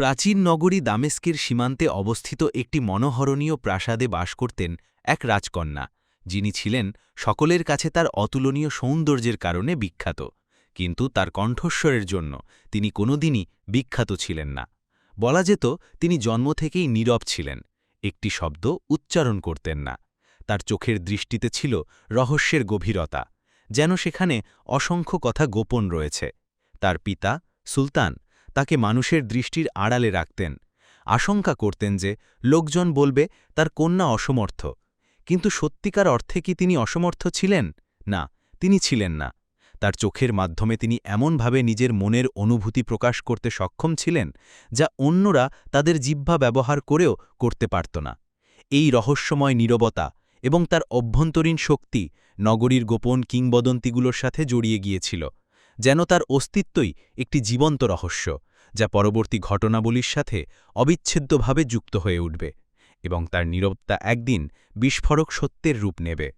প্রাচীন নগরী দামেস্কের সীমান্তে অবস্থিত একটি মনোহরণীয় প্রাসাদে বাস করতেন এক রাজকন্যা, যিনি ছিলেন সকলের কাছে তার অতুলনীয় সৌন্দর্যের কারণে বিখ্যাত। কিন্তু তার কণ্ঠস্বরের জন্য তিনি কোনোদিনই বিখ্যাত ছিলেন না। বলা যেত, তিনি জন্ম থেকেই নীরব ছিলেন, একটি শব্দ উচ্চারণ করতেন না। তার চোখের দৃষ্টিতে ছিল রহস্যের গভীরতা, যেন সেখানে অসংখ্য কথা গোপন রয়েছে। তার পিতা সুলতান তাকে মানুষের দৃষ্টির আড়ালে রাখতেন। আশঙ্কা করতেন যে লোকজন বলবে, তার কন্যা অসমর্থ। কিন্তু সত্যিকার অর্থে কি তিনি অসমর্থ ছিলেন? না, তিনি ছিলেন না। তার চোখের মাধ্যমে তিনি এমনভাবে নিজের মনের অনুভূতি প্রকাশ করতে সক্ষম ছিলেন, যা অন্যরা তাদের জিহ্বা ব্যবহার করেও করতে পারত না। এই রহস্যময় নীরবতা এবং তার অভ্যন্তরীণ শক্তি নগরীর গোপন কিংবদন্তিগুলোর সাথে জড়িয়ে গিয়েছিল, যেন তার অস্তিত্বই একটি জীবন্ত রহস্য। যা পরবর্তী ঘটনাবলীর সাথে অবিচ্ছেদ্যভাবে যুক্ত হয়ে উঠবে এবং তার নীরবতা একদিন বিস্ফোরক সত্যের রূপ নেবে।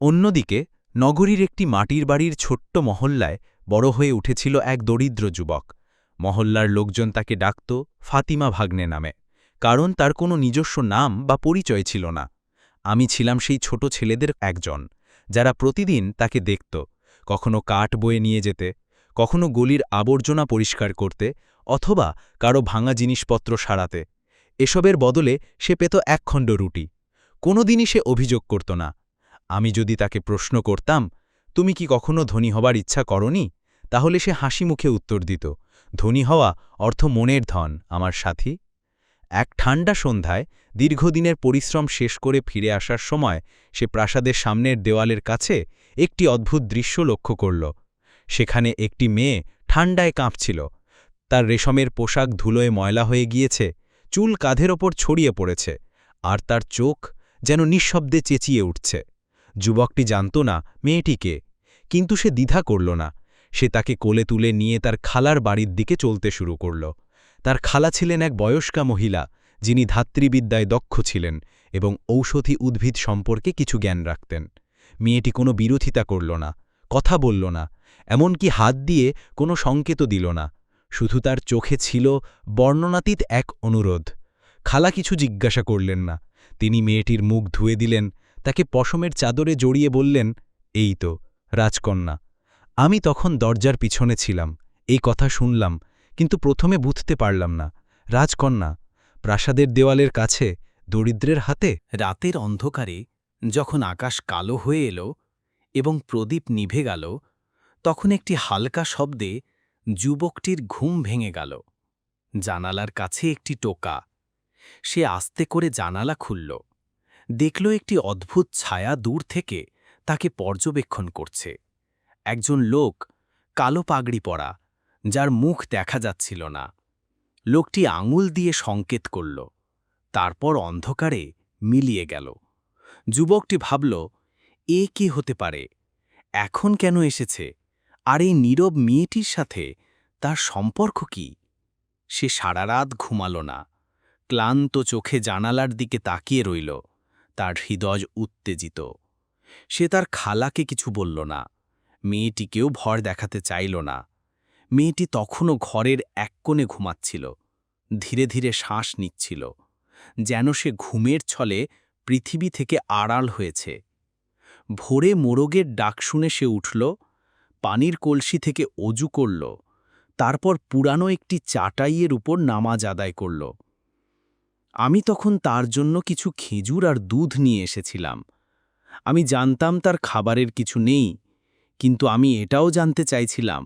অন্যদিকে, নগরীর একটি মাটির বাড়ির ছোট্ট মহল্লায় বড় হয়ে উঠেছিল এক দরিদ্র যুবক। মহল্লার লোকজন তাকে ডাকত ফাতিমা ভাগ্নে নামে, কারণ তার কোনো নিজস্ব নাম বা পরিচয় ছিল না। আমি ছিলাম সেই ছোট ছেলেদের একজন, যারা প্রতিদিন তাকে দেখত, কখনো কাঠ বয়ে নিয়ে যেতে কখনো গলির আবর্জনা পরিষ্কার করতে অথবা কারও ভাঙা জিনিসপত্র সারাতে। এসবের বদলে সে পেত একখণ্ড রুটি। কোনোদিনই সে অভিযোগ করত না। আমি যদি তাকে প্রশ্ন করতাম, তুমি কি কখনো ধনী হবার ইচ্ছা করনি? তাহলে সে হাসি মুখে উত্তর দিত, ধনী হওয়া অর্থ মনের ধন, আমার সাথী। এক ঠান্ডা সন্ধ্যায় দীর্ঘদিনের পরিশ্রম শেষ করে ফিরে আসার সময় সে প্রাসাদের সামনের দেওয়ালের কাছে একটি অদ্ভুত দৃশ্য লক্ষ্য করল। সেখানে একটি মেয়ে ঠান্ডায় কাঁপছিল। তার রেশমের পোশাক ধুলোয় ময়লা হয়ে গিয়েছে, চুল কাঁধের ওপর ছড়িয়ে পড়েছে, আর তার চোখ যেন নিঃশব্দে চেঁচিয়ে উঠছে। যুবকটি জানত না মেয়েটিকে কিন্তু সে দ্বিধা করল না। সে তাকে কোলে তুলে নিয়ে তার খালার বাড়ির দিকে চলতে শুরু করল। তার খালা ছিলেন এক বয়স্কা মহিলা, যিনি ধাত্রীবিদ্যায় দক্ষ ছিলেন এবং ঔষধি উদ্ভিদ সম্পর্কে কিছু জ্ঞান রাখতেন। মেয়েটি কোনো বিরোধিতা করল না, কথা বলল না এমনকি হাত দিয়ে কোনো সংকেত দিল না। শুধু তার চোখে ছিল বর্ণনাতীত এক অনুরোধ। খালা কিছু জিজ্ঞাসা করলেন না। তিনি মেয়েটির মুখ ধুয়ে দিলেন, তাকে পশমের চাদরে জড়িয়ে বললেন, এই তো, রাজকন্যা। আমি তখন দরজার পিছনে ছিলাম, এই কথা শুনলাম, কিন্তু প্রথমে বুঝতে পারলাম না। রাজকন্যা, প্রাসাদের দেওয়ালের কাছে, দরিদ্রের হাতে? রাতের অন্ধকারে যখন আকাশ কালো হয়ে এলো এবং প্রদীপ নিভে গেল তখন একটি হালকা শব্দে যুবকটির ঘুম ভেঙে গেল। জানালার কাছে একটি টোকা। সে আস্তে করে জানালা খুলল। দেখল একটি অদ্ভুত ছায়া দূর থেকে তাকে পর্যবেক্ষণ করছে। একজন লোক কালো পাগড়ি পরা, যার মুখ দেখা যাচ্ছিল না। লোকটি আঙুল দিয়ে সংকেত করল। তারপর অন্ধকারে মিলিয়ে গেল। যুবকটি ভাবল, এ কি হতে পারে? এখন কেন এসেছে? আর এই নীরব মেয়েটির সাথে তার সম্পর্ক কি? সে সারা রাত ঘুমাল না, ক্লান্ত চোখে জানালার দিকে তাকিয়ে রইল, তার হৃদয় উত্তেজিত। সে তার খালাকে কিছু বলল না, মেয়েটিকেও ভর দেখাতে চাইল না। মেয়েটি তখনও ঘরের এক কোণে ঘুমাচ্ছিল, ধীরে ধীরে শ্বাস নিচ্ছিল, যেন সে ঘুমের ছলে পৃথিবী থেকে আড়াল হয়েছে। ভোরে মোরগের ডাক শুনে সে উঠল পানির কলসি থেকে অজু করল, তারপর পুরানো একটি চাটাইয়ের উপর নামাজ আদায় করল। আমি তখন তার জন্য কিছু খেজুর আর দুধ নিয়ে এসেছিলাম। আমি জানতাম তার খাবারের কিছু নেই, কিন্তু আমি এটাও জানতে চাইছিলাম,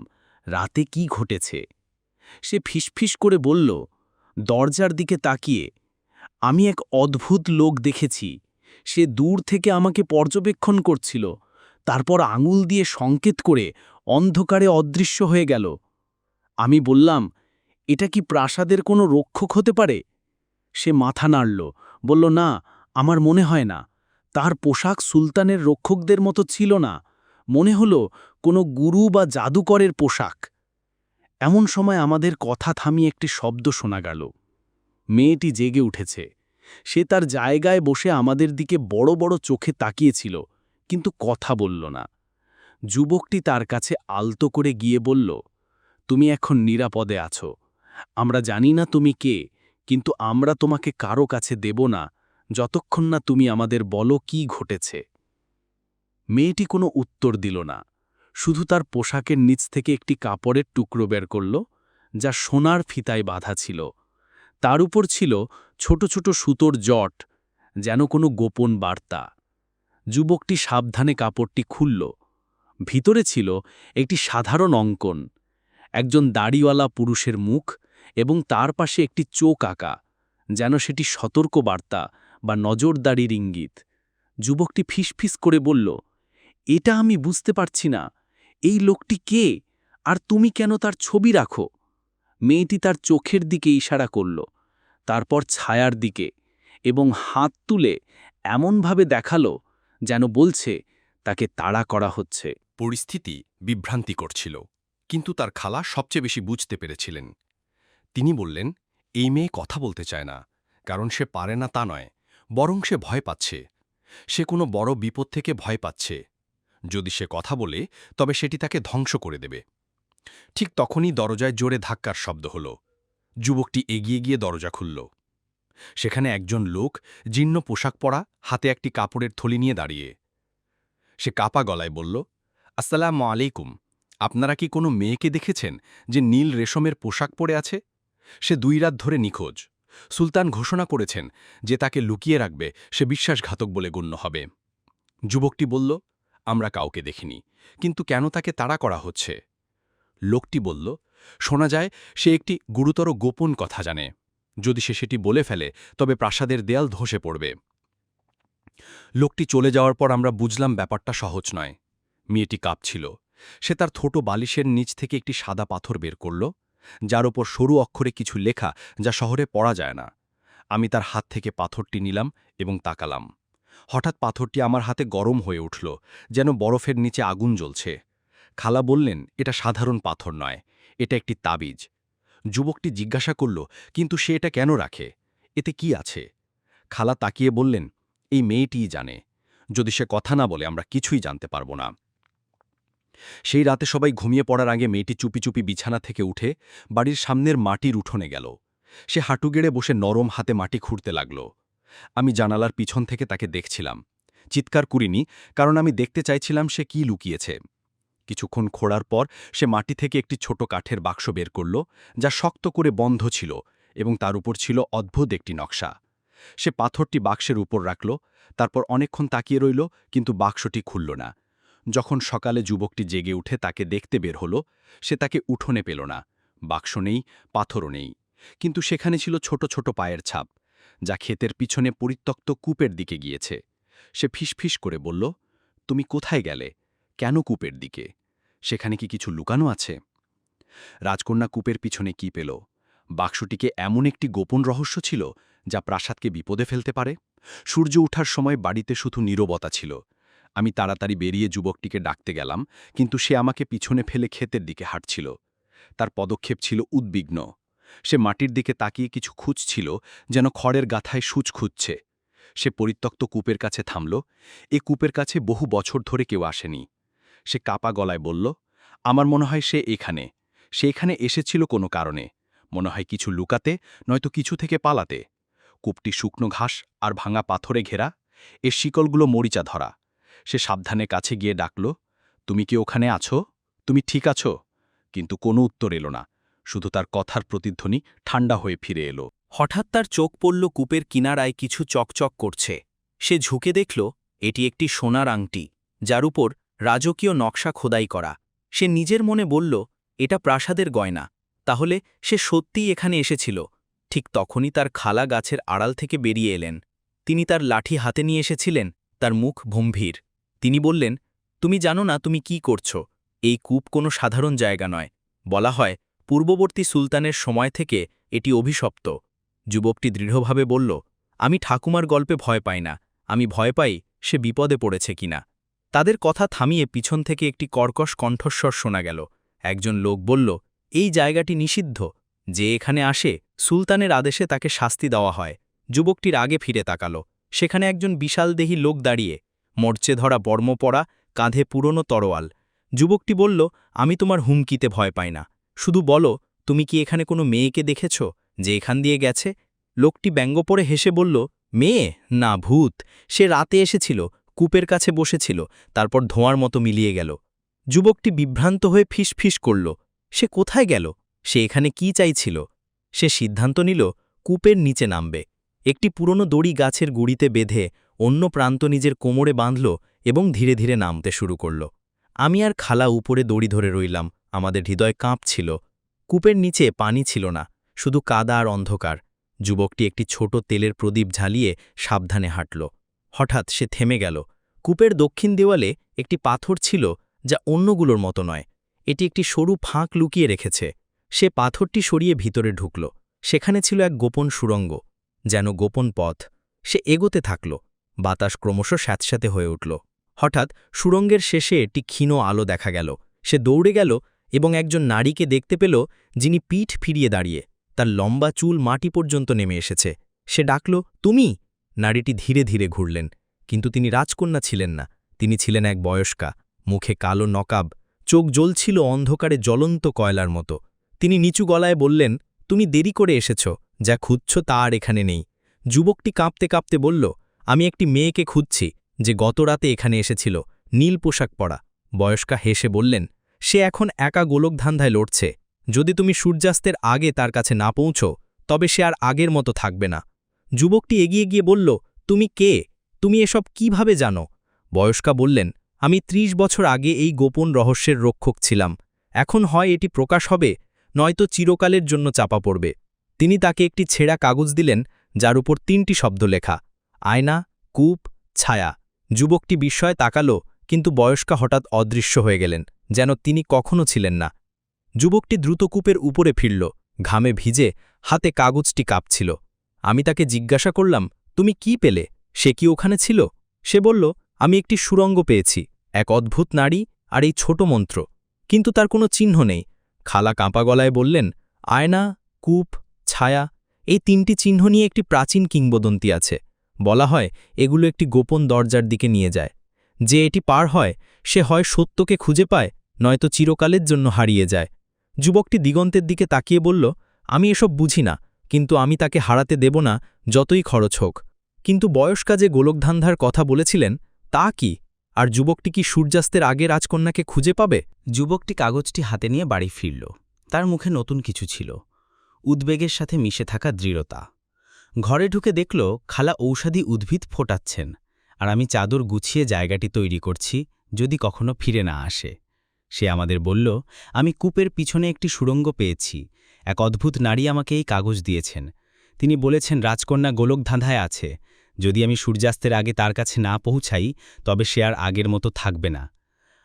রাতে কি ঘটেছে। সে ফিসফিস করে বলল, দরজার দিকে তাকিয়ে, আমি এক অদ্ভুত লোক দেখেছি, সে দূর থেকে আমাকে পর্যবেক্ষণ করছিল তারপর আঙুল দিয়ে সংকেত করে অন্ধকারে অদৃশ্য হয়ে গেল। আমি বললাম, এটা কি প্রাসাদের কোনো রক্ষক হতে পারে? সে মাথা নাড়ল, বলল, না, আমার মনে হয় না। তার পোশাক সুলতানের রক্ষকদের মতো ছিল না। মনে হল কোনো গুরু বা জাদুকরের পোশাক। এমন সময় আমাদের কথা থামিয়ে একটি শব্দ শোনা গেল। মেয়েটি জেগে উঠেছে। সে তার জায়গায় বসে আমাদের দিকে বড় বড় চোখে তাকিয়েছিল। কিন্তু কথা বলল না। যুবকটি তার কাছে আলতো করে গিয়ে বলল, তুমি এখন নিরাপদে আছো। আমরা জানি না তুমি কে, কিন্তু আমরা তোমাকে কারও কাছে দেব না, যতক্ষণ না তুমি আমাদের বলো কি ঘটেছে। মেয়েটি কোনো উত্তর দিল না। শুধু তার পোশাকের নিচ থেকে একটি কাপড়ের টুকরো বের করল, যা সোনার ফিতায় বাঁধা ছিল। তার উপর ছিল ছোট ছোট সুতোর জট, যেন কোনো গোপন বার্তা। যুবকটি সাবধানে কাপড়টি খুলল। ভিতরে ছিল একটি সাধারণ অঙ্কন, একজন দাড়িওয়ালা পুরুষের মুখ এবং তার পাশে একটি চোখ আঁকা, যেন সেটি সতর্ক বার্তা বা নজরদারির ইঙ্গিত যুবকটি ফিসফিস করে বলল, এটা আমি বুঝতে পারছি না। এই লোকটি কে? আর তুমি কেন তার ছবি রাখো? মেয়েটি তার চোখের দিকে ইশারা করল, তারপর ছায়ার দিকে এবং হাত তুলে এমনভাবে দেখাল যেন বলছে, তাকে তাড়া করা হচ্ছে। পরিস্থিতি বিভ্রান্তি করছিল কিন্তু তার খালা সবচেয়ে বেশি বুঝতে পেরেছিলেন। তিনি বললেন, এই মেয়ে কথা বলতে চায় না, কারণ সে পারে না তা নয়, বরং সে ভয় পাচ্ছে। সে কোনো বড় বিপদ থেকে ভয় পাচ্ছে। যদি সে কথা বলে, তবে সেটি তাকে ধ্বংস করে দেবে। ঠিক তখনই দরজায় জোরে ধাক্কার শব্দ হল। যুবকটি এগিয়ে গিয়ে দরজা খুলল। সেখানে একজন লোক জীর্ণ পোশাক পরা হাতে একটি কাপড়ের থলি নিয়ে দাঁড়িয়ে। সে কাপা গলায় বলল, আসসালাম আলাইকুম, আপনারা কি কোনো মেয়েকে দেখেছেন যে নীল রেশমের পোশাক পরে আছে? সে দুই রাত ধরে নিখোঁজ। সুলতান ঘোষণা করেছেন যে তাকে লুকিয়ে রাখবে সে বিশ্বাসঘাতক বলে গণ্য হবে। যুবকটি বলল, আমরা কাউকে দেখিনি, কিন্তু কেন তাকে তাড়া করা হচ্ছে? লোকটি বলল, শোনা যায় সে একটি গুরুতর গোপন কথা জানে। যদি সে সেটি বলে ফেলে, তবে প্রাসাদের দেয়াল ধসে পড়বে। লোকটি চলে যাওয়ার পর আমরা বুঝলাম ব্যাপারটা সহজ নয়। মেয়েটি কাঁপছিল। সে তার ছোট বালিশের নিচ থেকে একটি সাদা পাথর বের করল, যার ওপর সরু অক্ষরে কিছু লেখা যা শহরে পড়া যায় না। আমি তার হাত থেকে পাথরটি নিলাম এবং তাকালাম। হঠাৎ পাথরটি আমার হাতে গরম হয়ে উঠল, যেন বরফের নিচে আগুন জ্বলছে। খালা বললেন, এটা সাধারণ পাথর নয়, এটা একটি তাবিজ। যুবকটি জিজ্ঞাসা করল, কিন্তু সে এটা কেন রাখে? এতে কি আছে? খালা তাকিয়ে বললেন, এই মেয়েটিই জানে। যদি সে কথা না বলে, আমরা কিছুই জানতে পারব না। সেই রাতে সবাই ঘুমিয়ে পড়ার আগে মেয়েটি চুপি চুপি বিছানা থেকে উঠে বাড়ির সামনের মাটির উঠোনে গেল। সে হাঁটু গেড়ে বসে নরম হাতে মাটি খুঁড়তে লাগল। আমি জানালার পিছন থেকে তাকে দেখছিলাম। চিৎকার করিনি, কারণ আমি দেখতে চাইছিলাম সে কি লুকিয়েছে। কিছুক্ষণ খোঁড়ার পর সে মাটি থেকে একটি ছোট কাঠের বাক্স বের করল, যা শক্ত করে বন্ধ ছিল এবং তার উপর ছিল অদ্ভুত একটি নকশা। সে পাথরটি বাক্সের উপর রাখল, তারপর অনেকক্ষণ তাকিয়ে রইল, কিন্তু বাক্সটি খুলল না। যখন সকালে যুবকটি জেগে উঠে তাকে দেখতে বের হল, সে তাকে উঠোনে পেল না। বাক্স নেই, পাথরও নেই। কিন্তু সেখানে ছিল ছোট ছোট পায়ের ছাপ, যা ক্ষেতের পিছনে পরিত্যক্ত কূপের দিকে গিয়েছে। সে ফিসফিস করে বলল, তুমি কোথায় গেলে? কেন কূপের দিকে? সেখানে কি কিছু লুকানো আছে? রাজকন্যা কূপের পিছনে কি পেল? বাক্সটিকে এমন একটি গোপন রহস্য ছিল যা প্রাসাদকে বিপদে ফেলতে পারে? সূর্য ওঠার সময় বাড়িতে শুধু নীরবতা ছিল। আমি তাড়াতাড়ি বেরিয়ে যুবকটিকে ডাকতে গেলাম, কিন্তু সে আমাকে পিছনে ফেলে ক্ষেতের দিকে হাঁটছিল। তার পদক্ষেপ ছিল উদ্বিগ্ন। সে মাটির দিকে তাকিয়ে কিছু খুঁজছিল যেন খড়ের গাথায় সূচ খুঁজছে। সে পরিত্যক্ত কূপের কাছে থামল। এ কূপের কাছে বহু বছর ধরে কেউ আসেনি। সে কাপা গলায় বলল, আমার মনে হয় সে এখানে। সে এখানে এসেছিল কোনো কারণে। মনে হয় কিছু লুকাতে, নয়তো কিছু থেকে পালাতে। কূপটি শুকনো ঘাস আর ভাঙা পাথরে ঘেরা। এর শিকলগুলো মরিচা ধরা। সে সাবধানে কাছে গিয়ে ডাকল, তুমি কি ওখানে আছো? তুমি ঠিক আছো? কিন্তু কোনো উত্তর এলো না। শুধু তার কথার প্রতিধ্বনি ঠান্ডা হয়ে ফিরে এলো। হঠাৎ তার চোখ পড়ল কূপের কিনারায় কিছু চকচক করছে। সে ঝুঁকে দেখল, এটি একটি সোনার আংটি, যার উপর রাজকীয় নকশা খোদাই করা। সে নিজের মনে বলল, এটা প্রাসাদের গয়না। তাহলে সে সত্যিই এখানে এসেছিল। ঠিক তখনই তার খালা গাছের আড়াল থেকে বেরিয়ে এলেন। তিনি তার লাঠি হাতে নিয়ে এসেছিলেন, তার মুখ গম্ভীর তিনি বললেন, তুমি জানো না তুমি কি করছ? এই কূপ কোনো সাধারণ জায়গা নয়। বলা হয়, পূর্ববর্তী সুলতানের সময় থেকে এটি অভিশপ্ত। যুবকটি দৃঢ়ভাবে বলল, আমি ঠাকুমার গল্পে ভয় পাই না। আমি ভয় পাই সে বিপদে পড়েছে কিনা। তাদের কথা থামিয়ে পিছন থেকে একটি কর্কশ কণ্ঠস্বর শোনা গেল। একজন লোক বলল, এই জায়গাটি নিষিদ্ধ। যে এখানে আসে, সুলতানের আদেশে তাকে শাস্তি দেওয়া হয়। যুবকটির আগে ফিরে তাকাল। সেখানে একজন বিশালদেহী লোক দাঁড়িয়ে। মরচে ধরা বর্ম পড়া কাঁধে পুরনো তরোয়াল। যুবকটি বলল, আমি তোমার হুমকিতে ভয় পাই না। শুধু বলো, তুমি কি এখানে কোনো মেয়েকে দেখেছ, যে এখান দিয়ে গেছে? লোকটি ব্যঙ্গ পরে হেসে বলল, মেয়ে? না, ভূত। সে রাতে এসেছিল। কূপের কাছে বসেছিল, তারপর ধোঁয়ার মতো মিলিয়ে গেল। যুবকটি বিভ্রান্ত হয়ে ফিসফিস করল, সে কোথায় গেল? সে এখানে কি চাইছিল? সে সিদ্ধান্ত নিল, কূপের নিচে নামবে। একটি পুরনো দড়ি গাছের গুড়িতে বেঁধে অন্য প্রান্ত নিজের কোমরে বাঁধল এবং ধীরে ধীরে নামতে শুরু করল। আমি আর খালা উপরে দড়ি ধরে রইলাম, আমাদের হৃদয় কাঁপছিল। কূপের নিচে পানি ছিল না, শুধু কাদা আর অন্ধকার। যুবকটি একটি ছোট তেলের প্রদীপ ঝালিয়ে সাবধানে হাঁটল। হঠাৎ সে থেমে গেল। কূপের দক্ষিণ দেওয়ালে একটি পাথর ছিল যা অন্যগুলোর মতো নয়। এটি একটি সরু ফাঁক লুকিয়ে রেখেছে। সে পাথরটি সরিয়ে ভিতরে ঢুকল। সেখানে ছিল এক গোপন সুরঙ্গ, যেন গোপন পথ। সে এগোতে থাকল। বাতাস ক্রমশ স্যাঁতস্যাঁতে হয়ে উঠল। হঠাৎ সুরঙ্গের শেষে একটি ক্ষীণ আলো দেখা গেল। সে দৌড়ে গেল এবং একজন নারীকে দেখতে পেল, যিনি পিঠ ফিরিয়ে দাঁড়িয়ে তার লম্বা চুল মাটি পর্যন্ত নেমে এসেছে। সে ডাকল, তুমি? নারীটি ধীরে ধীরে ঘুরলেন, কিন্তু তিনি রাজকন্যা ছিলেন না, তিনি ছিলেন এক বয়স্কা, মুখে কালো নকাব, চোখ জ্বলছিল অন্ধকারে জ্বলন্ত কয়লার মতো। তিনি নিচু গলায় বললেন, তুমি দেরি করে এসেছ, যা খুঁজছ তা আর এখানে নেই। যুবকটি কাঁপতে কাঁপতে বলল, আমি একটি মেয়েকে খুঁজছি, যে গত রাতে এখানে এসেছিল, নীল পোশাক পরা। বয়স্কা হেসে বললেন, সে এখন একা গোলকধান্ধায় লড়ছে। যদি তুমি সূর্যাস্তের আগে তার কাছে না পৌঁছো, তবে সে আর আগের মতো থাকবে না। যুবকটি এগিয়ে গিয়ে বলল, তুমি কে? তুমি এসব কীভাবে জানো? বয়স্কা বললেন, আমি ত্রিশ বছর আগে এই গোপন রহস্যের রক্ষক ছিলাম। এখন হয় এটি প্রকাশ হবে, নয়তো চিরকালের জন্য চাপা পড়বে। তিনি তাকে একটি ছেঁড়া কাগজ দিলেন, যার উপর তিনটি শব্দ লেখা, আয়না, কূপ, ছায়া। যুবকটি বিস্ময়ে তাকালো, কিন্তু বয়স্কা হঠাৎ অদৃশ্য হয়ে গেলেন, যেন তিনি কখনো ছিলেন না। যুবকটি দ্রুত কূপের উপরে ফিরল, ঘামে ভিজে হাতে কাগজটি কাঁপছিল। আমি তাকে জিজ্ঞাসা করলাম, তুমি কি পেলে? সে কি ওখানে ছিল? সে বলল, আমি একটি সুরঙ্গ পেয়েছি, এক অদ্ভুত নারী আর এই ছোট মন্ত্র। কিন্তু তার কোনো চিহ্ন নেই। খালা কাঁপা গলায় বললেন, আয়না, কূপ, ছায়া, এই তিনটি চিহ্ন নিয়ে একটি প্রাচীন কিংবদন্তি আছে। বলা হয়, এগুলো একটি গোপন দরজার দিকে নিয়ে যায়। যে এটি পার হয়, সে হয় সত্যকে খুঁজে পায়, নয়তো চিরকালের জন্য হারিয়ে যায়। যুবকটি দিগন্তের দিকে তাকিয়ে বলল, আমি এসব বুঝি না। কিন্তু আমি তাকে হারাতে দেব না, যতই খরচ হোক। কিন্তু বয়স্কা যে গোলকধান্ধার কথা বলেছিলেন, তা কি? আর যুবকটি কি সূর্যাস্তের আগে রাজকন্যাকে খুঁজে পাবে? যুবকটি কাগজটি হাতে নিয়ে বাড়ি ফিরল। তার মুখে নতুন কিছু ছিল। উদ্বেগের সাথে মিশে থাকা দৃঢ়তা। ঘরে ঢুকে দেখল, খালা ঔষধি উদ্ভিদ ফোটাচ্ছেন। আর আমি চাদর গুছিয়ে জায়গাটি তৈরি করছি, যদি কখনো ফিরে না আসে। সে আমাদের বলল, আমি কূপের পিছনে একটি সুড়ঙ্গ পেয়েছি। এক অদ্ভুত নারী আমাকে এই কাগজ দিয়েছেন। তিনি বলেছেন, রাজকন্যা গোলকধাঁধায় আছে। যদি আমি সূর্যাস্তের আগে তার কাছে না পৌঁছাই, তবে সে আর আগের মতো থাকবে না।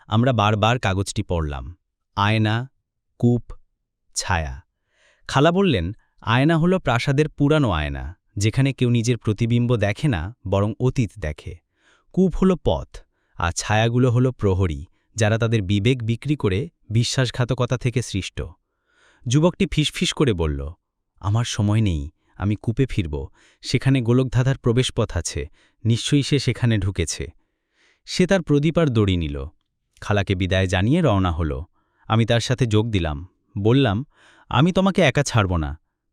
আমরা বারবার কাগজটি পড়লাম। আয়না, কূপ, ছায়া। খালা বললেন, আয়না হলো প্রাসাদের পুরানো আয়না, যেখানে কেউ নিজের প্রতিবিম্ব দেখে না, বরং অতীত দেখে। কূপ হলো পথ, আর ছায়াগুলো হলো প্রহরী। যারা তাদের বিবেক বিক্রি করে বিশ্বাসঘাতকতা থেকে সৃষ্ট। যুবকটি ফিসফিস করে বলল, আমার সময় নেই, আমি কূপে ফিরব। সেখানে গোলকধাঁধার প্রবেশপথ আছে, নিশ্চয়ই সে সেখানে ঢুকেছে। সে তার প্রদীপ আর দড়ি নিল। খালাকে বিদায় জানিয়ে রওনা হল। আমি তার সাথে যোগ দিলাম, বললাম, আমি তোমাকে একা ছাড়ব না।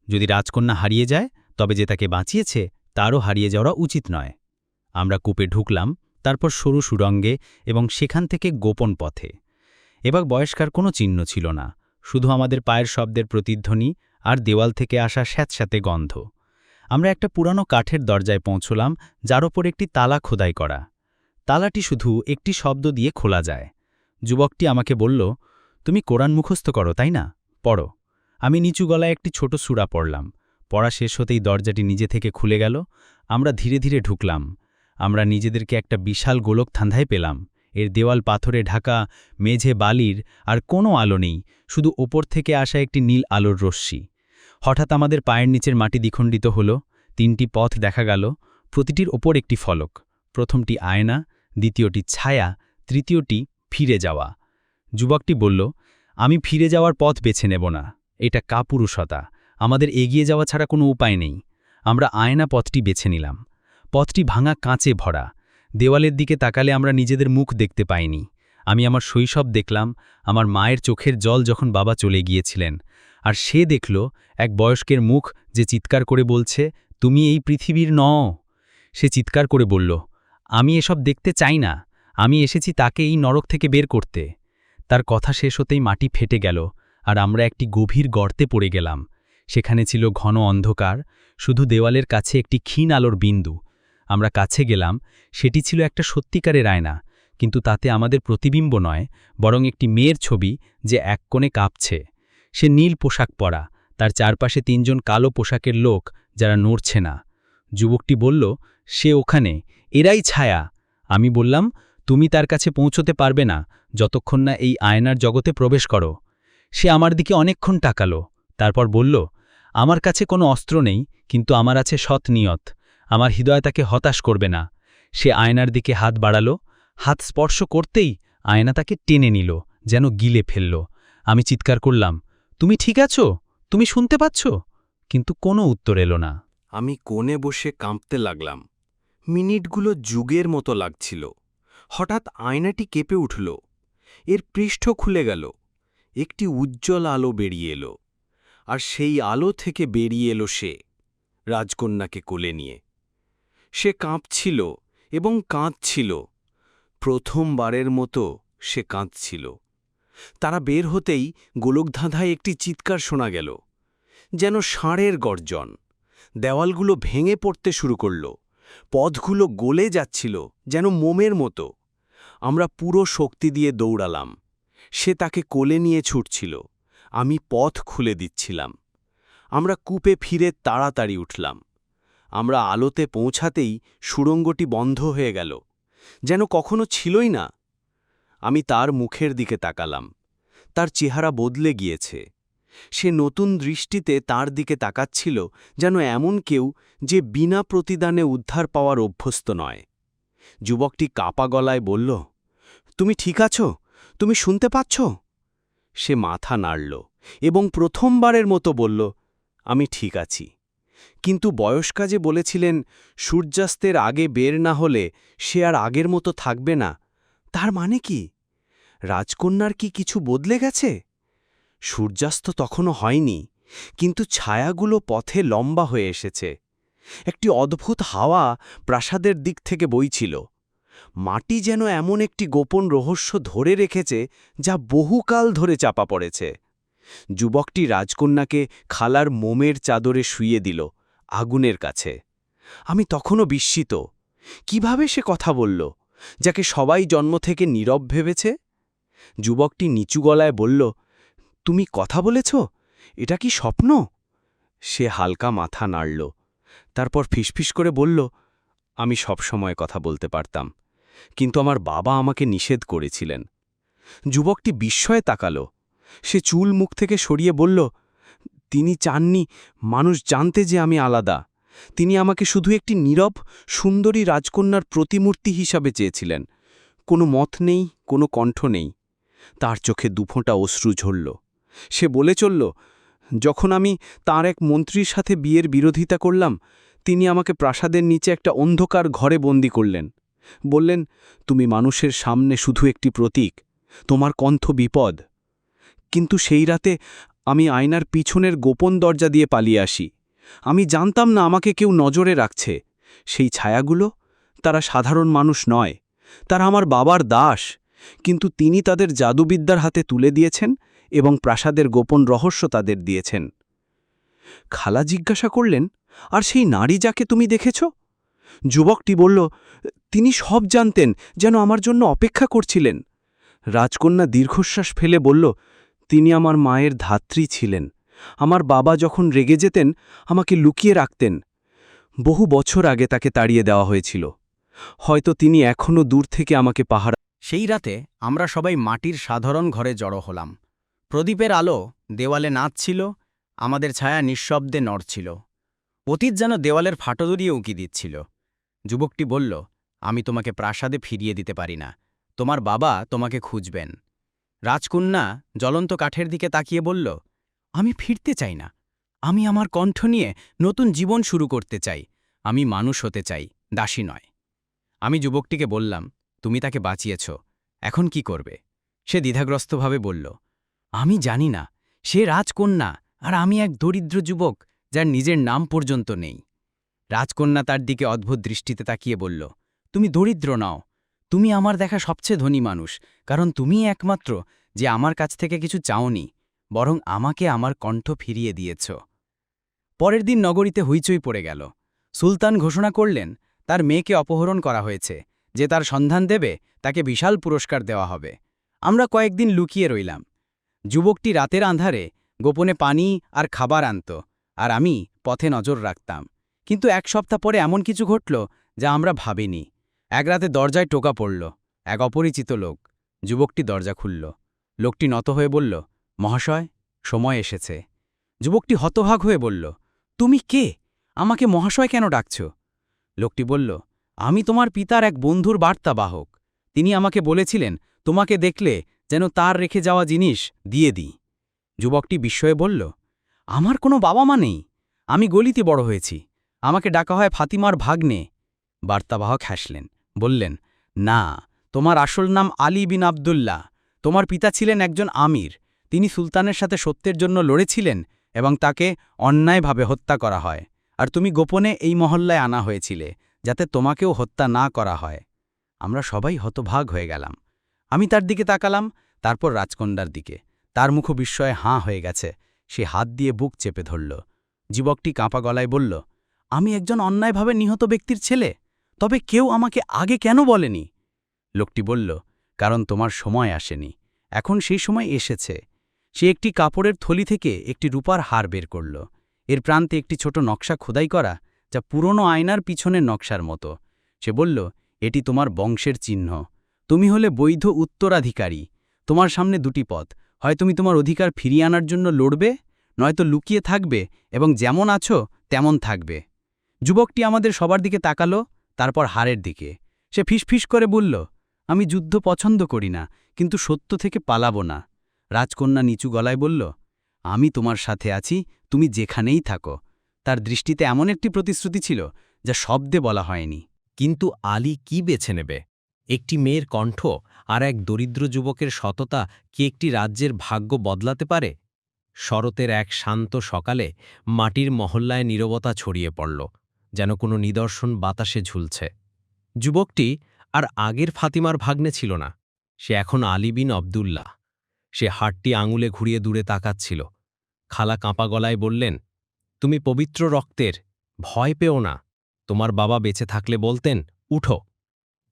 যদি রাজকন্যা হারিয়ে যায়, তবে যে তাকে বাঁচিয়েছে, তারও হারিয়ে যাওয়া উচিত নয়। আমরা কূপে ঢুকলাম তারপর সরু সুরঙ্গে এবং সেখান থেকে গোপন পথে। এবার বয়স্কার কোনো চিহ্ন ছিল না, শুধু আমাদের পায়ের শব্দের প্রতিধ্বনি আর দেওয়াল থেকে আসা স্যাঁতস্যাঁতে গন্ধ। আমরা একটা পুরানো কাঠের দরজায় পৌঁছলাম, যার ওপর একটি তালা খোদাই করা। তালাটি শুধু একটি শব্দ দিয়ে খোলা যায়। যুবকটি আমাকে বলল, তুমি কোরআন মুখস্থ করো, তাই না? পড়ো। আমি নিচু গলায় একটি ছোট সুরা পড়লাম। পড়া শেষ হতেই দরজাটি নিজে থেকে খুলে গেল। আমরা ধীরে ধীরে ঢুকলাম। আমরা নিজেদেরকে একটা বিশাল গোলক থান্ধায় পেলাম। এর দেওয়াল পাথরে ঢাকা, মেঝে বালির আর কোনো আলো নেই, শুধু ওপর থেকে আসা একটি নীল আলোর রশ্মি। হঠাৎ আমাদের পায়ের নিচের মাটি দ্বিখণ্ডিত হল, তিনটি পথ দেখা গেল, প্রতিটির ওপর একটি ফলক। প্রথমটি আয়না, দ্বিতীয়টি ছায়া, তৃতীয়টি ফিরে যাওয়া। যুবকটি বলল, আমি ফিরে যাওয়ার পথ বেছে নেব না। এটা কাপুরুষতা। আমাদের এগিয়ে যাওয়া ছাড়া কোনো উপায় নেই। আমরা আয়না পথটি বেছে নিলাম। পথটি ভাঙা কাঁচে ভরা। দেওয়ালের দিকে তাকালে আমরা নিজেদের মুখ দেখতে পাইনি। আমি আমার শৈশব দেখলাম, আমার মায়ের চোখের জল যখন বাবা চলে গিয়েছিলেন। আর সে দেখল এক বয়স্কের মুখ যে চিৎকার করে বলছে, তুমি এই পৃথিবীর নও। সে চিৎকার করে বলল, আমি এসব দেখতে চাই না। আমি এসেছি তাকে এই নরক থেকে বের করতে। তার কথা শেষ হতেই মাটি ফেটে গেল, আর আমরা একটি গভীর গর্তে পড়ে গেলাম। সেখানে ছিল ঘন অন্ধকার, শুধু দেওয়ালের কাছে একটি ক্ষীণ আলোর বিন্দু। আমরা কাছে গেলাম, সেটি ছিল একটা সত্যিকারের আয়না, কিন্তু তাতে আমাদের প্রতিবিম্ব নয়, বরং একটি মেয়ের ছবি যে এক কোণে কাঁপছে। সে নীল পোশাক পরা, তার চারপাশে তিনজন কালো পোশাকের লোক যারা নড়ছে না। যুবকটি বলল, সে ওখানে, এরাই ছায়া। আমি বললাম, তুমি তার কাছে পৌঁছতে পারবে না, যতক্ষণ না এই আয়নার জগতে প্রবেশ করো। সে আমার দিকে অনেকক্ষণ টাকালো তারপর বলল, আমার কাছে কোনো অস্ত্র নেই, কিন্তু আমার আছে সৎ নিয়ত। আমার হৃদয় তাকে হতাশ করবে না। সে আয়নার দিকে হাত বাড়ালো, হাত স্পর্শ করতেই আয়না তাকে টেনে নিল, যেন গিলে ফেলল। আমি চিৎকার করলাম, তুমি ঠিক আছো? তুমি শুনতে পাচ্ছ? কিন্তু কোনো উত্তর এলো না। আমি কোণে বসে কাঁপতে লাগলাম। মিনিটগুলো যুগের মতো লাগছিল। হঠাৎ আয়নাটি কেঁপে উঠল। এর পৃষ্ঠ খুলে গেল। একটি উজ্জ্বল আলো বেরিয়ে এলো। আর সেই আলো থেকে বেরিয়ে এলো সে, রাজকন্যাকে কোলে নিয়ে। সে কাঁপছিল এবং কাঁদছিল। প্রথমবারের মতো সে কাঁদছিল। তারা বের হতেই গোলকধাঁধায় একটি চিৎকার শোনা গেল, যেন ষাঁড়ের গর্জন। দেওয়ালগুলো ভেঙে পড়তে শুরু করল, পথগুলো গলে যাচ্ছিল যেন মোমের মতো। আমরা পুরো শক্তি দিয়ে দৌড়ালাম। সে তাকে কোলে নিয়ে ছুটছিল, আমি পথ খুলে দিচ্ছিলাম। আমরা কূপে ফিরে তাড়াতাড়ি উঠলাম। আমরা আলোতে পৌঁছাতেই সুড়ঙ্গটি বন্ধ হয়ে গেল, যেন কখনো ছিলই না। আমি তার মুখের দিকে তাকালাম, তার চেহারা বদলে গিয়েছে। সে নতুন দৃষ্টিতে তার দিকে তাকাচ্ছিল, যেন এমন কেউ যে বিনা প্রতিদানে উদ্ধার পাওয়ার অভ্যস্ত নয়। যুবকটি কাপা গলায় বলল, তুমি ঠিক আছো? তুমি শুনতে পাচ্ছ? সে মাথা নাড়ল এবং প্রথমবারের মতো বলল, আমি ঠিক আছি। কিন্তু বয়স্কা যে বলেছিলেন, সূর্যাস্তের আগে বের না হলে সে আর আগের মতো থাকবে না, তার মানে কি? রাজকন্যার কি কিছু বদলে গেছে? সূর্যাস্ত তখনও হয়নি, কিন্তু ছায়াগুলো পথে লম্বা হয়ে এসেছে। একটি অদ্ভুত হাওয়া প্রাসাদের দিক থেকে বইছিল। মাটি যেন এমন একটি গোপন রহস্য ধরে রেখেছে যা বহুকাল ধরে চাপা পড়েছে। যুবকটি রাজকন্যাকে খালার মোমের চাদরে শুয়ে দিল। আগুনের কাছে। আমি তখনও বিস্মিত। কীভাবে সে কথা বলল, যাকে সবাই জন্ম থেকে নীরব ভেবেছে? যুবকটি নিচু গলায় বলল, তুমি কথা বলেছ? এটা কি স্বপ্ন? সে হালকা মাথা নাড়ল, তারপর ফিসফিস করে বলল, আমি সবসময় কথা বলতে পারতাম, কিন্তু আমার বাবা আমাকে নিষেধ করেছিলেন। যুবকটি বিস্ময়ে তাকাল, সে চুল মুখ থেকে সরিয়ে বলল তিনি চাননি, মানুষ জানতে যে আমি আলাদা। তিনি আমাকে শুধু একটি নীরব, সুন্দরী রাজকন্যার প্রতিমূর্তি হিসাবে চেয়েছিলেন। কোনো মত নেই, কোনো কণ্ঠ নেই। তার চোখে দুফোঁটা অশ্রু ঝরল। সে বলে চলল, যখন আমি তার এক মন্ত্রীর সাথে বিয়ের বিরোধিতা করলাম, তিনি আমাকে প্রাসাদের নিচে একটা অন্ধকার ঘরে বন্দি করলেন। বললেন, তুমি মানুষের সামনে শুধু একটি প্রতীক, তোমার কণ্ঠ বিপদ। কিন্তু সেই রাতে আমি আয়নার পিছনের গোপন দরজা দিয়ে পালিয়ে আসি। আমি জানতাম না আমাকে কেউ নজরে রাখছে। সেই ছায়াগুলো তারা সাধারণ মানুষ নয়, তারা আমার বাবার দাস, কিন্তু তিনি তাদের জাদুবিদ্যার হাতে তুলে দিয়েছেন এবং প্রাসাদের গোপন রহস্য তাদের দিয়েছেন। খালা জিজ্ঞাসা করলেন, আর সেই নারী যাকে তুমি দেখেছ? যুবকটি বলল, তিনি সব জানতেন, যেন আমার জন্য অপেক্ষা করছিলেন। রাজকন্যা দীর্ঘশ্বাস ফেলে বলল তিনি আমার মায়ের ধাত্রী ছিলেন। আমার বাবা যখন রেগে যেতেন, আমাকে লুকিয়ে রাখতেন। বহু বছর আগে তাকে তাড়িয়ে দেওয়া হয়েছিল। হয়তো তিনি এখনও দূর থেকে আমাকে পাহারা সেই রাতে আমরা সবাই মাটির সাধারণ ঘরে জড়ো হলাম। প্রদীপের আলো দেওয়ালে নাচছিল আমাদের ছায়া নিঃশব্দে নড়ছিল। অতীত যেন দেওয়ালের ফাটো দড়িয়ে উঁকি দিচ্ছিল। যুবকটি বলল, আমি তোমাকে প্রাসাদে ফিরিয়ে দিতে পারি না। তোমার বাবা তোমাকে খুঁজবেন। রাজকন্যা জ্বলন্ত কাঠের দিকে তাকিয়ে বলল, আমি ফিরতে চাই না। আমি আমার কণ্ঠ নিয়ে নতুন জীবন শুরু করতে চাই। আমি মানুষ হতে চাই, দাসী নয় আমি যুবকটিকে বললাম, তুমি তাকে বাঁচিয়েছ, এখন কি করবে সে দ্বিধাগ্রস্তভাবে বলল, আমি জানি না, সে রাজকন্যা, আর আমি এক দরিদ্র যুবক যার নিজের নাম পর্যন্ত নেই রাজকন্যা তার দিকে অদ্ভুত দৃষ্টিতে তাকিয়ে বলল, তুমি দরিদ্র নাও তুমি আমার দেখা সবচেয়ে ধনী মানুষ, কারণ তুমিই একমাত্র যে আমার কাছ থেকে কিছু চাওনি, বরং আমাকে আমার কণ্ঠ ফিরিয়ে দিয়েছ। পরের দিন নগরীতে হইচই পড়ে গেল। সুলতান ঘোষণা করলেন, তার মেয়েকে অপহরণ করা হয়েছে, যে তার সন্ধান দেবে, তাকে বিশাল পুরস্কার দেওয়া হবে। আমরা কয়েকদিন লুকিয়ে রইলাম। যুবকটি রাতের আঁধারে গোপনে পানি আর খাবার আনত, আর আমি পথে নজর রাখতাম। কিন্তু এক সপ্তাহ পরে এমন কিছু ঘটল, যা আমরা ভাবিনি। এক রাতে দরজায় টোকা পড়ল। এক অপরিচিত লোক। যুবকটি দরজা খুলল। লোকটি নত হয়ে বলল, মহাশয়, সময় এসেছে। যুবকটি হতভাগ হয়ে বলল, তুমি কে? আমাকে মহাশয় কেন ডাকছ? লোকটি বলল, আমি তোমার পিতার এক বন্ধুর বার্তাবাহক। তিনি আমাকে বলেছিলেন, তোমাকে দেখলে যেন তার রেখে যাওয়া জিনিস দিয়ে দিই। যুবকটি বিস্ময়ে বলল, আমার কোনো বাবা মা নেই। আমি গলিতে বড় হয়েছি। আমাকে ডাকা হয় ফাতিমার ভাগ্নে। বার্তাবাহক হাসলেন। বললেন, না, তোমার আসল নাম আলী বিন আবদুল্লাহ। তোমার পিতা ছিলেন একজন আমির। তিনি সুলতানের সাথে সত্যের জন্য লড়েছিলেন এবং তাকে অন্যায়ভাবে হত্যা করা হয়। আর তুমি গোপনে এই মহল্লায় আনা হয়েছিলে, যাতে তোমাকেও হত্যা না করা হয়। আমরা সবাই হতভাগ হয়ে গেলাম। আমি তার দিকে তাকালাম, তারপর রাজকন্যার দিকে। তার মুখ বিস্ময়ে হাঁ হয়ে গেছে। সে হাত দিয়ে বুক চেপে ধরল। যুবকটি কাঁপা গলায় বলল, আমি একজন অন্যায়ভাবে নিহত ব্যক্তির ছেলে? তবে কেউ আমাকে আগে কেন বলেনি? লোকটি বলল, কারণ তোমার সময় আসেনি। এখন সেই সময় এসেছে। সে একটি কাপড়ের থলি থেকে একটি রূপার হার বের করল। এর প্রান্তে একটি ছোট নকশা খোদাই করা, যা পুরনো আয়নার পিছনের নকশার মতো। সে বলল, এটি তোমার বংশের চিহ্ন। তুমি হলে বৈধ উত্তরাধিকারী। তোমার সামনে দুটি পথ। হয় তুমি তোমার অধিকার ফিরিয়ে আনার জন্য লড়বে, নয়তো লুকিয়ে থাকবে এবং যেমন আছো তেমন থাকবে। যুবকটি আমাদের সবার দিকে তাকালো তারপর হারের দিকে। সে ফিসফিস করে বলল, আমি যুদ্ধ পছন্দ করি না, কিন্তু সত্য থেকে পালাবো না। রাজকন্যা নিচু গলায় বলল, আমি তোমার সাথে আছি, তুমি যেখানেই থাকো। তার দৃষ্টিতে এমন একটি প্রতিশ্রুতি ছিল, যা শব্দে বলা হয়নি। কিন্তু আলী কি বেছে নেবে? একটি মেয়ের কণ্ঠ আর এক দরিদ্র যুবকের সততা কি একটি রাজ্যের ভাগ্য বদলাতে পারে? শরতের এক শান্ত সকালে মাটির মহল্লায় নীরবতা ছড়িয়ে পড়ল। যেন কোনো নিদর্শন বাতাসে ঝুলছে। যুবকটি আর আগের ফাতিমার ভাগ্নে ছিল না। সে এখন আলী বিন আবদুল্লাহ। সে হাটটি আঙুলে ঘুরিয়ে দূরে তাকাচ্ছিল। খালা কাঁপা গলায় বললেন, তুমি পবিত্র রক্তের, ভয় পেও না। তোমার বাবা বেঁচে থাকলে বলতেন, উঠো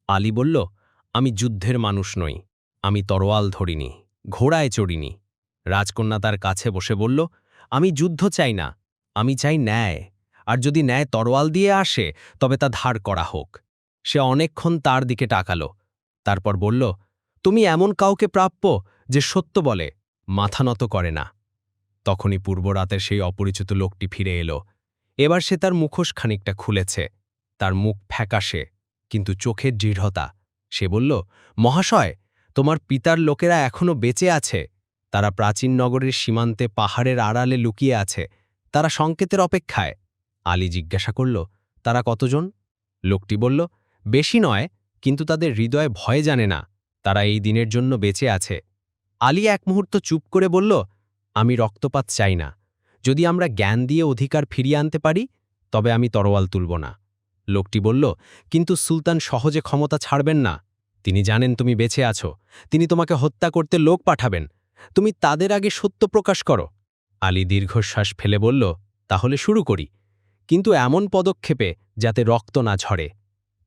আলী বলল, আমি যুদ্ধের মানুষ নই। আমি তরোয়াল ধরিনি, ঘোড়ায় চড়িনি। রাজকন্যা তার কাছে বসে বলল, আমি যুদ্ধ চাই না। আমি চাই ন্যায়। আর যদি ন্যায় তরোয়াল দিয়ে আসে, তবে তা ধার করা হোক। সে অনেকক্ষণ তার দিকে টাকালো তারপর বলল, তুমি এমন কাউকে প্রাপ্য যে সত্য বলে, মাথা নত করে না? তখনই পূর্বরাতের সেই অপরিচিত লোকটি ফিরে এলো। এবার সে তার মুখোশ খানিকটা খুলেছে, তার মুখ ফ্যাকাশে, কিন্তু চোখের দৃঢ়তা। সে বলল, মহাশয়, তোমার পিতার লোকেরা এখনও বেঁচে আছে। তারা প্রাচীন নগরের সীমান্তে পাহাড়ের আড়ালে লুকিয়ে আছে। তারা সংকেতের অপেক্ষায়। আলী জিজ্ঞাসা করল, তারা কতজন? লোকটি বলল, বেশি নয়, কিন্তু তাদের হৃদয়ে ভয় জানে না, তারা এই দিনের জন্য বেঁচে আছে। আলী এক মুহূর্ত চুপ করে বলল, আমি রক্তপাত চাই না, যদি আমরা জ্ঞান দিয়ে অধিকার ফিরিয়ে আনতে পারি, তবে আমি তরোয়াল তুলব না। লোকটি বলল, কিন্তু সুলতান সহজে ক্ষমতা ছাড়বেন না। তিনি জানেন তুমি বেঁচে আছো, তিনি তোমাকে হত্যা করতে লোক পাঠাবেন, তুমি তাদের আগে সত্য প্রকাশ করো। আলী দীর্ঘশ্বাস ফেলে বলল, তাহলে শুরু করি। কিন্তু এমন পদক্ষেপে যাতে রক্ত না ঝরে।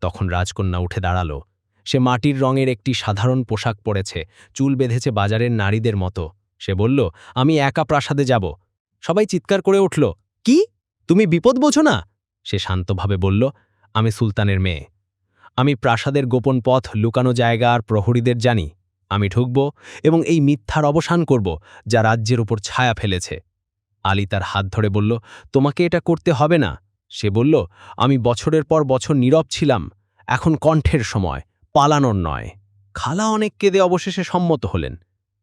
তখন রাজকন্যা উঠে দাঁড়াল। সে মাটির রঙের একটি সাধারণ পোশাক পরেছে, চুল বেঁধেছে বাজারের নারীদের মতো। সে বলল, আমি একা প্রাসাদে যাব। সবাই চিৎকার করে উঠল, কি? তুমি বিপদ বোঝো না? সে শান্তভাবে বলল, আমি সুলতানের মেয়ে। আমি প্রাসাদের গোপন পথ, লুকানো জায়গা আর প্রহরীদের জানি। আমি ঢুকব এবং এই মিথ্যার অবসান করব, যা রাজ্যের উপর ছায়া ফেলেছে। আলী তার হাত ধরে বলল, তোমাকে এটা করতে হবে না। সে বলল, আমি বছরের পর বছর নীরব ছিলাম, এখন কণ্ঠের সময়, পালানোর নয়। খালা অনেক কেঁদে অবশেষে সম্মত হলেন।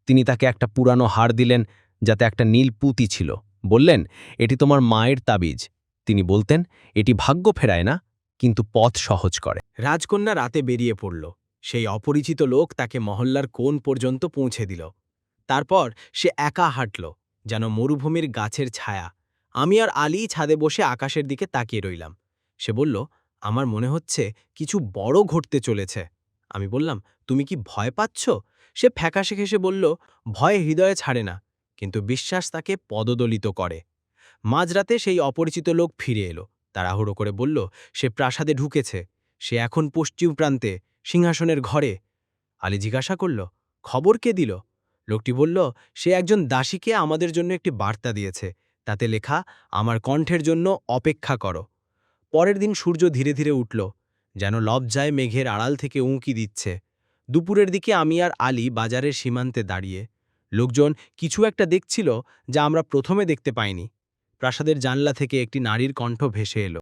তিনি তাকে একটা পুরানো হার দিলেন, যাতে একটা নীল পুঁতি ছিল। বললেন, এটি তোমার মায়ের তাবিজ। তিনি বলতেন, এটি ভাগ্য ফেরায় না, কিন্তু পথ সহজ করে। রাজকন্যা রাতে বেরিয়ে পড়ল। সেই অপরিচিত লোক তাকে মহল্লার কোণ পর্যন্ত পৌঁছে দিল। তারপর সে একা হাঁটল। যেন মরুভূমির গাছের ছায়া। আমি আর আলী ছাদে বসে আকাশের দিকে তাকিয়ে রইলাম। সে বলল, আমার মনে হচ্ছে কিছু বড় ঘটতে চলেছে। আমি বললাম, তুমি কি ভয় পাচ্ছ? সে ফ্যাকাশে ঘেসে বলল, ভয় হৃদয়ে ছাড়ে না। কিন্তু বিশ্বাস তাকে পদদলিত করে। মাঝরাতে সেই অপরিচিত লোক ফিরে এলো। তাড়াহুড়ো করে বলল, সে প্রাসাদে ঢুকেছে। সে এখন পশ্চিম প্রান্তে সিংহাসনের ঘরে। আলী জিজ্ঞাসা করল, খবর কে দিল? লোকটি বলল, সে একজন দাসীকে আমাদের জন্য একটি বার্তা দিয়েছে। তাতে লেখা, আমার কণ্ঠের জন্য অপেক্ষা করো। পরের দিন সূর্য ধীরে ধীরে উঠল, যেন লবজায় মেঘের আড়াল থেকে উঁকি দিচ্ছে। দুপুরের দিকে আমি আর আলী বাজারের সীমান্তে দাঁড়িয়ে। লোকজন কিছু একটা দেখছিল, যা আমরা প্রথমে দেখতে পাইনি। প্রাসাদের জানলা থেকে একটি নারীর কণ্ঠ ভেসে এলো।